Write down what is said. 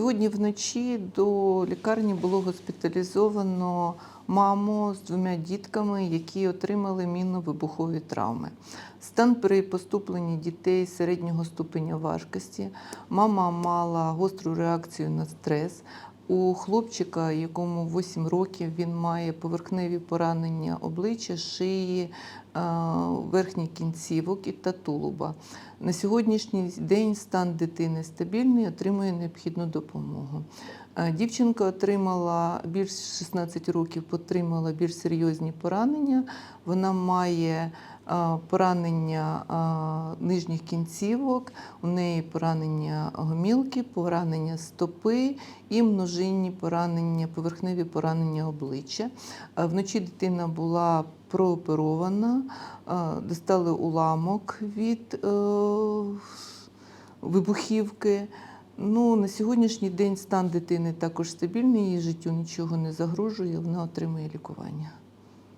Сьогодні вночі до лікарні було госпіталізовано маму з двома дітками, які отримали мінно-вибухові травми. Стан при поступленні дітей середнього ступеня важкості. Мама мала гостру реакцію на стрес. У хлопчика, якому 8 років, він має поверхневі поранення обличчя, шиї, е, верхніх кінцівок і та тулуба. На сьогоднішній день стан дитини стабільний, отримує необхідну допомогу. Е, Дівчинка отримала більш 16 років, отримала більш серйозні поранення. Вона має поранення нижніх кінцівок, у неї поранення гомілки, поранення стопи і множинні поранення, поверхневі поранення обличчя. Вночі дитина була прооперована, достали уламок від е, вибухівки. Ну, на сьогоднішній день стан дитини також стабільний, її життю нічого не загрожує, вона отримує лікування.